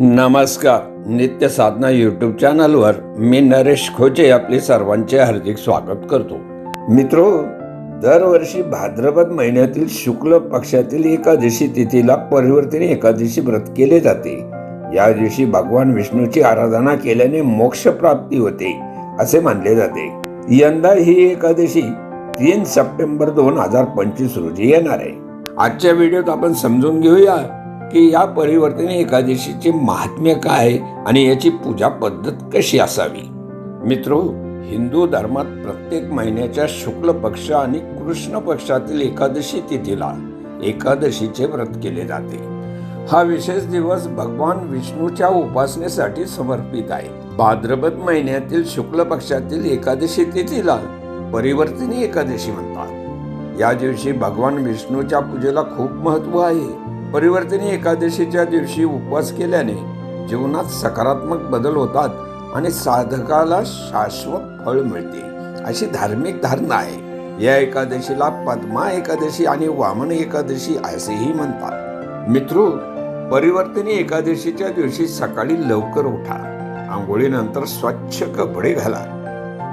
नमस्कार नित्य साधना यूट्यूब चॅनलवर मी नरेश खोचे आपले सर्वांचे हार्दिक स्वागत करतो. मित्रो दरवर्षी भाद्रपद महिन्यातील शुक्ल पक्षातील एकादशी तिथीला परिवर्तनी एकादशी व्रत केले जाते. या दिवशी भगवान विष्णूची आराधना केल्याने मोक्ष प्राप्ती होते असे मानले जाते. यंदा ही एकादशी तीन सप्टेंबर दोन हजार पंचवीस रोजी येणार आहे. आजच्या व्हिडिओत आपण समजून घेऊया की या परिवर्तनी एकादशीचे महात्म्य काय आणि याची पूजा पद्धत कशी असावी? मित्रो हिंदू धर्मात प्रत्येक महिन्याच्या शुक्ल पक्ष आणि कृष्ण पक्षातील एकादशी तिथीला एकादशीचे व्रत केले जाते. हा विशेष दिवस भगवान विष्णूच्या उपासनेसाठी समर्पित आहे. भाद्रपद महिन्यातील शुक्ल पक्षातील एकादशी तिथीला परिवर्तनी एकादशी म्हणतात. या दिवशी भगवान विष्णूच्या पूजेला खूप महत्त्व आहे. परिवर्तनी एकादशीच्या दिवशी उपवास केल्याने जीवनात सकारात्मक बदल होतात आणि साधकाला शाश्वत फळ मिळते. अशी धार्मिक धारणा आहे. या एकादशीला पद्मा एकादशी आणि वामन एकादशी असेही म्हणतात. मित्रो परिवर्तनी एकादशीच्या दिवशी सकाळी लवकर उठा. आंघोळीनंतर स्वच्छ कपडे घाला.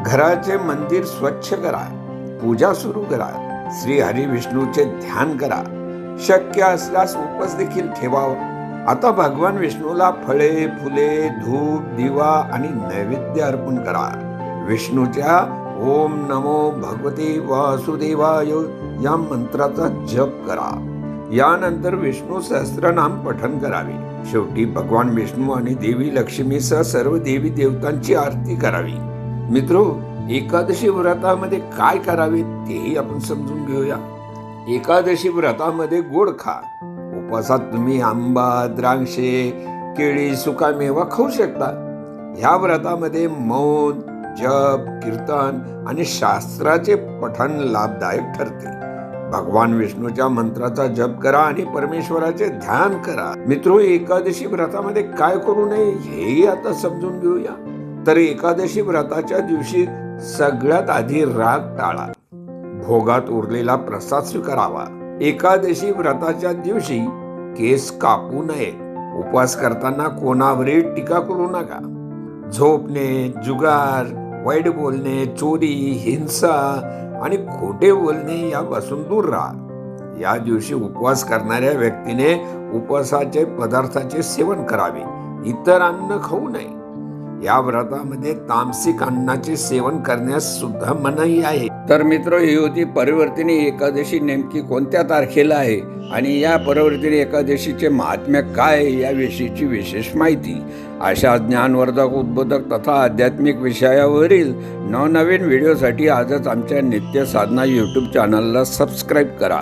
घराचे मंदिर स्वच्छ करा. पूजा सुरू करा. श्री हरी विष्णूचे ध्यान करा. शक्य असल्यास उपस देखील ठेवावा. आता भगवान विष्णूला फळे फुले धूप दिवा आणि नैवेद्य अर्पण करा. विष्णूच्या ओम नमो भगवते वासुदेवाय या मंत्राचा जप करा. यानंतर विष्णू सहस्त्रनाम पठन करावे. शेवटी भगवान विष्णू आणि देवी लक्ष्मीसह सर्व देवी देवतांची आरती करावी. मित्रो एकादशी व्रतामध्ये काय करावे तेही आपण समजून घेऊया. एकादशी व्रतामध्ये गोड खा. उपवासात तुम्ही आंबा द्राक्षे केळी सुकामेवा खाऊ शकता. ह्या व्रतामध्ये मौन जप कीर्तन आणि शास्त्राचे पठण लाभदायक ठरते. भगवान विष्णूच्या मंत्राचा जप करा आणि परमेश्वराचे ध्यान करा. मित्र एकादशी व्रतामध्ये काय करू नये हेही आता समजून घेऊया. तर एकादशी व्रताच्या दिवशी सगळ्यात आधी राग टाळा. भोगात उरलेला प्रसाद स्वीकारावा. एकादशी व्रताच्या दिवशी केस कापू नये. उपवास करताना कोणावरही टीका करू नका. झोपणे जुगार वाईट बोलणे चोरी हिंसा आणि खोटे बोलणे यापासून दूर राहा. या दिवशी उपवास करणाऱ्या व्यक्तीने उपवासाचे पदार्थाचे सेवन करावे. इतर अन्न खाऊ नये. या व्रतामध्ये तामसिक अन्नाचे सेवन करण्यास सुद्धा मनाई आहे. तर मित्र ही होती परिवर्तनी एकादशी नेमकी कोणत्या तारखेला आहे आणि या परिवर्तनी एकादशीचे महात्म्य काय आहे याविषयीची विशेष माहिती. अशा ज्ञानवर्धक उद्बोधक तथा आध्यात्मिक विषयावरील नवनवीन व्हिडिओसाठी आजच आमच्या नित्य साधना यूट्यूब चॅनलला सबस्क्राईब करा.